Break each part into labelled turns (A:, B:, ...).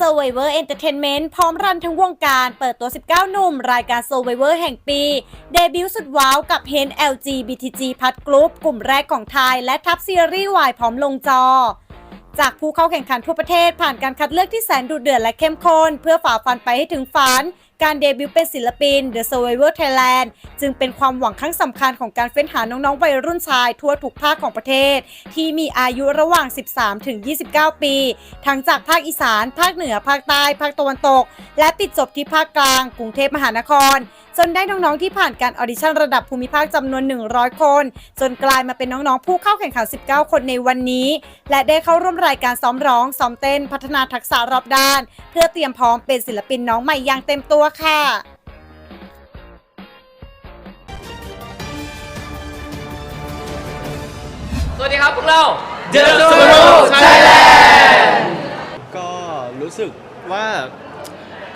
A: Survivor Entertainment พร้อมรันทั้งวงการ เปิดตัว 19 หนุ่ม รายการ Survivor แห่งปี เดบิวต์สุดว้าวกับเฮน LG BTG พัดกรุ๊ปกลุ่มแรกของไทย และทัพซีรีส์วายพร้อมลงจอ จากผู้เข้าแข่งขันทั่วประเทศผ่านการคัดเลือกที่แสนดุเดือดและเข้มข้น เพื่อฝ่าฟันไปให้ถึงฝัน การเดบิวต์เป็นศิลปิน The Survivor Thailand จึงเป็นความหวังครั้งสำคัญของการเฟ้นหาน้องๆวัยรุ่นชายทั่วทุกภาคของประเทศ ที่มีอายุระหว่าง 13 ถึง 29 ปี ทั้งจากภาคอีสาน ภาคเหนือ ภาคใต้ ภาคตะวันตก และปิดจบที่ภาคกลาง กรุงเทพมหานคร จนได้น้องๆที่ผ่านการออดิชั่นระดับภูมิภาคจำนวน 100 คน จนกลายมาเป็นน้องๆผู้เข้าแข่งขัน 19 คนในวันนี้ และได้เข้าร่วมรายการซ้อมร้องซ้อมเต้นพัฒนาทักษะรอบด้าน เพื่อเตรียมพร้อมเป็นศิลปินน้องใหม่อย่างเต็มตัวค่ะ
B: สวัสดีครับพวกเรา
C: The
B: Survival Thailand
C: ก็รู้สึกว่า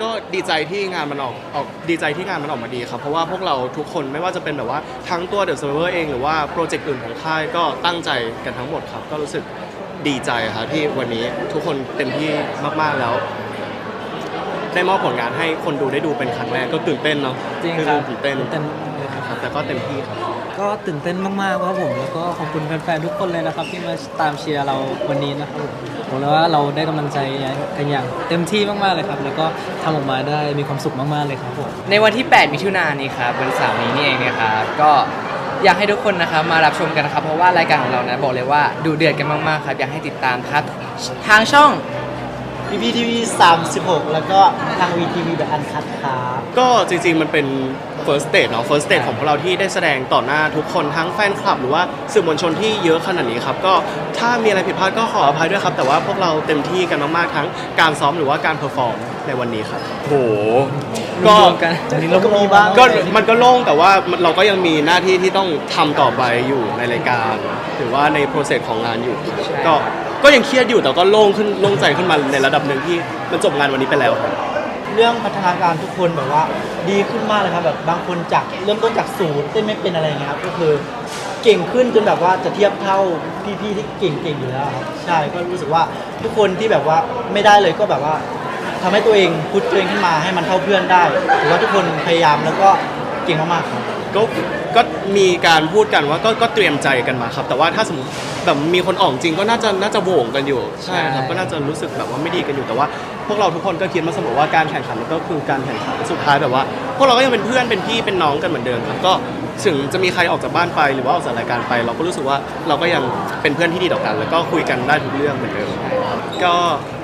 C: ก็ดีใจที่งานมันออกออกดีใจที่งานมันออกมาดีครับ เพราะว่าพวกเราทุกคนไม่ว่าจะเป็นแบบว่าทั้งตัว The Survivor เองหรือว่าโปรเจกต์อื่นของค่ายก็ตั้งใจกันทั้งหมดครับ ก็รู้สึกดีใจครับที่วันนี้ทุกคนเต็มที่มากๆแล้ว ได้มอบผลงานให้คนดูได้ดูเป็นครั้งแรกก็ตื่นเต้นเนาะ
D: จริงครับ
C: ตื่นเต้น
D: ตื่นเต้นเลย ครับ
C: ครับแต่ก็เต็มที่ครับ
D: ก็ตื่นเต้นมากๆครับผมแล้วก็ขอบคุณแฟนๆทุกคนเลยนะครับ ที่มาตามเชียร์เราวันนี้นะครับผมบอกเลยว่าเราได้กำลังใจกันอย่างเต็มที่มากๆเลยครับ แล้วก็ทำออกมาได้มีความสุขมากๆเลยครับผม
B: ในวันที่ 8 มิถุนายนนี้ครับวันเสาร์นี้นี่เองนะครับก็อยากให้ทุกคนนะครับมารับชมกันนะครับเพราะว่ารายการของเรานะบอกเลยว่าดูเดือดกันมากๆครับอยากให้ติดตามครับทางช่อง
E: PPTV 36 แล้วก็ทาง VTV แบบอันคัดครับ
C: ก็จริงๆมันเป็น first stage เนาะ first stage ของพวกเราที่ได้แสดงต่อหน้าทุกคนทั้งแฟนคลับ หรือว่าสื่อมวลชนที่เยอะขนาดนี้ครับ ก็ถ้ามีอะไรผิดพลาดก็ขออภัยด้วยครับ แต่ว่าพวกเราเต็มที่กันมากๆ ทั้งการซ้อมหรือว่าการเพอร์ฟอร์มในวันนี้ครับโหก็
D: รวมๆกัน
E: วันนี้เราก็มีบ้าง
C: ก็มันก็โล่งแต่ว่าเราก็ยังมีหน้าที่ที่ต้องทำต่อไปอยู่ในรายการ หรือว่าในโปรเซสของงานอยู่
B: ใช่
C: ก็ ก็ยังเครียดอยู่แต่ก็โล่งขึ้นโล่งใจขึ้นมาในระดับหนึ่งที่มันจบงานวันนี้ไปแล้วครับ
E: เรื่องพัฒนาการทุกคนแบบว่า ดีขึ้นมากเลยครับแบบบางคนจากเริ่มต้นจากศูนย์เต้นไม่เป็นอะไรอย่างเงี้ยครับก็คือเก่งขึ้นจนแบบว่าจะเทียบเท่าพี่ๆที่เก่งๆอยู่แล้วครับใช่ก็รู้สึกว่าทุกคนที่แบบว่าไม่ได้เลยก็แบบว่าทำให้ตัวเองพุชตัวเองขึ้นมาให้มันเท่าเพื่อนได้ถือว่าทุกคนพยายามแล้วก็เก่งมากๆครับ
C: ก็ก็มีการพูดกันว่าก็ก็เตรียมใจกันมาครับ แต่ว่าถ้าสมมติ แบบมีคนออกจริงก็น่าจะน่าจะโหวงกันอยู่ใช่ครับ
D: ใช่
C: ก็น่าจะรู้สึกแบบว่าไม่ดีกันอยู่แต่ว่า พวกเราทุกคนก็คิดมาเสมอว่าการแข่งขันมันก็คือการแข่งขันสุดท้ายแบบว่า พวกเราก็ยังเป็นเพื่อนเป็นพี่เป็นน้องกันเหมือนเดิมครับก็ถึงจะมีใครออกจากบ้านไปหรือว่าออกจากรายการไป เราก็รู้สึกว่าเราก็ยังเป็นเพื่อนที่ดีต่อกัน แล้วก็คุยกันได้ทุกเรื่องเหมือนเดิมครับก็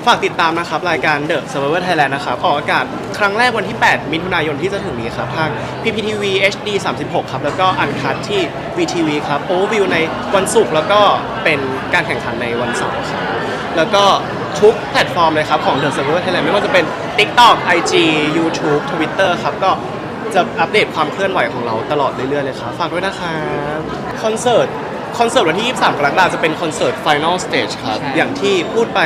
C: ฝากติดตามนะครับ รายการ The Survivor Thailand นะครับ ออกอากาศครั้งแรกวันที่ 8 มิถุนายนที่จะถึงนี้ครับ ทาง PPTV HD 36 ครับ แล้วก็อันคัดที่ VTV ครับ โอวิวในวันศุกร์แล้วก็เป็นการแข่งขันในวันเสาร์ครับแล้วก็ทุกแพลตฟอร์มเลยครับ ของ The Survivor Thailand ไม่ว่าจะเป็น TikTok IG YouTube Twitter ครับก็จะอัปเดตความเคลื่อนไหวของเราตลอดเรื่อยๆเลยครับ ฝากด้วยนะครับคอนเสิร์ตคอนเสิร์ตวันที่ 23 กรกฎาคมจะเป็นคอนเสิร์ต Final Stage ครับ
B: ใช่
C: อย่างที่พูดไป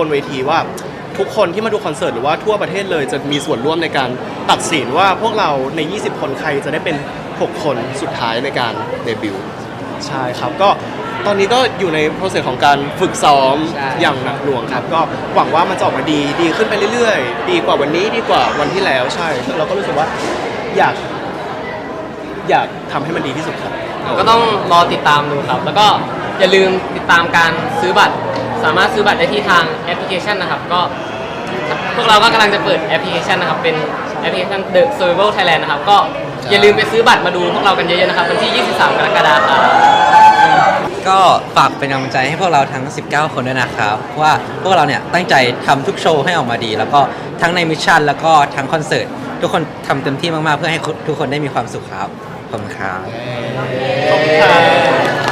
C: บนเวทีว่า ทุกคนที่มาดูคอนเสิร์ตหรือว่าทั่วประเทศเลยจะมีส่วนร่วมในการตัดสินว่าพวกเราใน 20 คนใครจะได้เป็น 6 คนสุดท้ายในการเดบิวต์ใช่ครับก็ตอนนี้ก็อยู่ในโปรเซสของการฝึกซ้อม
B: ใช่
C: อย่างหนักหน่วงครับ ก็หวังว่ามันจะออกมาดีดีขึ้นไปเรื่อยๆ ดีกว่าวันนี้ดีกว่าวันที่แล้วใช่เราก็รู้สึกว่าอยาก อยากทำให้มันดีที่สุดครับ
B: ก็ต้องรอติดตามดูครับ แล้วก็อย่าลืมติดตามการซื้อบัตร สามารถซื้อบัตรได้ที่ทางแอปพลิเคชันนะครับ ก็พวกเราก็กำลังจะเปิดแอปพลิเคชันนะครับ เป็นแอปพลิเคชัน The Survival Thailand นะครับ ก็อย่าลืมไปซื้อบัตรมาดูพวกเรากันเยอะๆนะครับวันที่ 23 กรกฎาคมครับ
F: ก็ฝากเป็นกำลังใจให้พวกเราทั้ง 19 คนด้วยนะครับเพราะว่าพวกเราเนี่ยตั้งใจทำทุกโชว์ให้ออกมาดี แล้วก็ทั้งในมิชชั่นแล้วก็ทั้งคอนเสิร์ตทุกคนทำเต็มที่มากๆ เพื่อให้ทุกคนได้มีความสุขครับขอบคุณครับ
C: ขอบคุณครับ